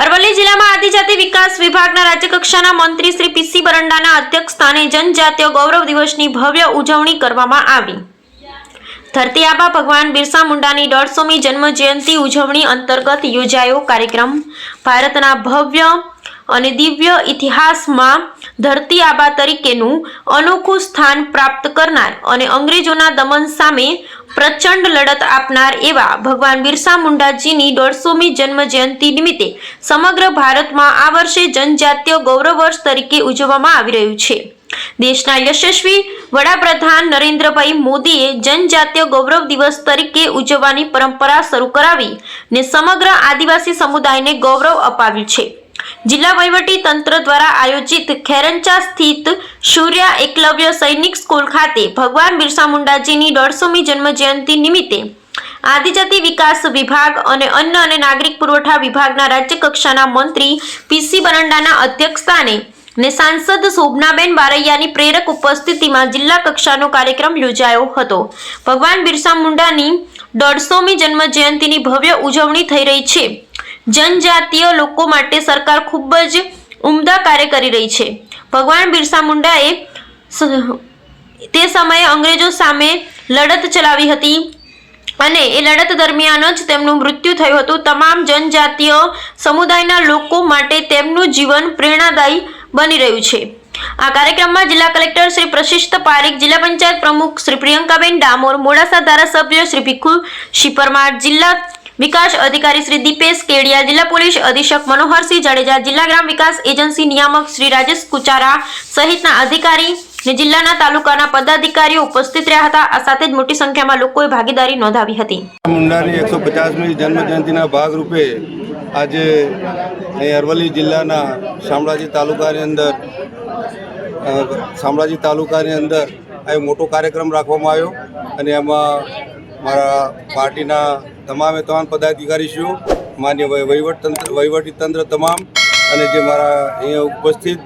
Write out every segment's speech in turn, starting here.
અરવલ્લી જિલ્લામાં આદિજાતિ વિકાસ વિભાગના રાજ્યકક્ષાના મંત્રી શ્રી પીસી બરંડાના અધ્યક્ષ સ્થાને જનજાતીય ગૌરવ દિવસની ભવ્ય ઉજવણી કરવામાં આવી. ધરતી આબા ભગવાન બિરસા મુંડાની દોઢસોમી જન્મ જયંતિ ઉજવણી અંતર્ગત યોજાયો કાર્યક્રમ. ભારતના ભવ્ય અને દિવ્ય ઇતિહાસમાં ધરતી આબા તરીકેનું અનોખું સ્થાન પ્રાપ્ત કરનાર અને અંગ્રેજોના દમન સામે પ્રચંડ લડત આપનાર એવા ભગવાન બિરસા મુંડાજીની દોઢસોમી જન્મ જયંતિ નિમિત્તે સમગ્ર ભારતમાં આ વર્ષે જનજાતીય ગૌરવ વર્ષ તરીકે ઉજવવામાં આવી રહ્યું છે. દેશના યશસ્વી વડાપ્રધાન નરેન્દ્રભાઈ મોદીએ જનજાતીય ગૌરવ દિવસ તરીકે ઉજવવાની પરંપરા શરૂ કરાવી ને સમગ્ર આદિવાસી સમુદાયને ગૌરવ અપાવ્યું છે. જિલ્લા વહીવટી તંત્ર દ્વારા આયોજિત ખેરંચા સ્થિત સૂર્યા એકલવ્ય સૈનિક સ્કૂલ ખાતે ભગવાન બિરસા મુંડાજીની દોઢસોમી જન્મ જયંતિ નિમિત્તે આદિજાતિ વિકાસ વિભાગ અને અન્ન અને નાગરિક પુરવઠા વિભાગના રાજ્ય કક્ષાના મંત્રી પીસી બરંડાના અધ્યક્ષસ્થાને ને સાંસદ શોભનાબેન બારૈયાની પ્રેરક ઉપસ્થિતિમાં જિલ્લા કક્ષાનો કાર્યક્રમ યોજાયો હતો. ભગવાન બિરસા મુંડાની દોઢસોમી જન્મ જયંતિની ભવ્ય ઉજવણી થઈ રહી છે. જનજાતીય લોકો માટે સરકાર ખૂબ જ ઉમદા કાર્ય કરી રહી છે. ભગવાન બિરસા મુંડાએ તે સમયે અંગ્રેજો સામે લડત ચલાવી હતી અને એ લડત દરમિયાન જ તેમનું મૃત્યુ થયું હતું. તમામ જનજાતીય સમુદાયના લોકો માટે તેમનું જીવન પ્રેરણાદાયી બની રહ્યું છે. આ કાર્યક્રમમાં જિલ્લા કલેક્ટર શ્રી પ્રશિષ્ટ પારીખ, જિલ્લા પંચાયત પ્રમુખ શ્રી પ્રિયંકાબેન ડામોર, મોડાસા ધારાસભ્ય શ્રી ભીખુ શિપરમાર જિલ્લા વિકાસ અધિકારી શ્રી દીપેશ કેડિયા, જિલ્લા પોલીસ અધિક્ષક મનોહરસિંહ જાડેજા, જિલ્લા ગ્રામ વિકાસ એજન્સી નિયામક શ્રી રાજેશ કુચારા સહિતના અધિકારી ને જિલ્લાના તાલુકાના પદાધિકારીઓ ઉપસ્થિત રહ્યા હતા. આ સાથે જ મોટી સંખ્યામાં લોકોએ ભાગીદારી નોંધાવી હતી. મુંડાની એકસો પચાસમી જન્મ જયંતિના ભાગરૂપે આજે અરવલ્લી જિલ્લાના શામળાજી તાલુકાની અંદર શામળાજી તાલુકાની અંદર આ મોટો કાર્યક્રમ રાખવામાં આવ્યો અને એમાં મારા પાર્ટીના તમામે તમામ પદાધિકારીશ્રીઓ, માન્ય વહી- વહીવટ તંત્ર તમામ અને જે મારા અહીંયા ઉપસ્થિત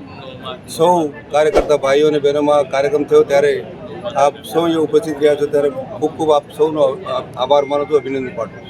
સૌ કાર્યકર્તા ભાઈઓ અને બહેનોમાં કાર્યક્રમ થયો ત્યારે આપ સૌ અહીંયા ઉપસ્થિત રહ્યા છો ત્યારે ખૂબ ખૂબ આપ સૌનો આભાર માનું છું, અભિનંદન પાઠવું.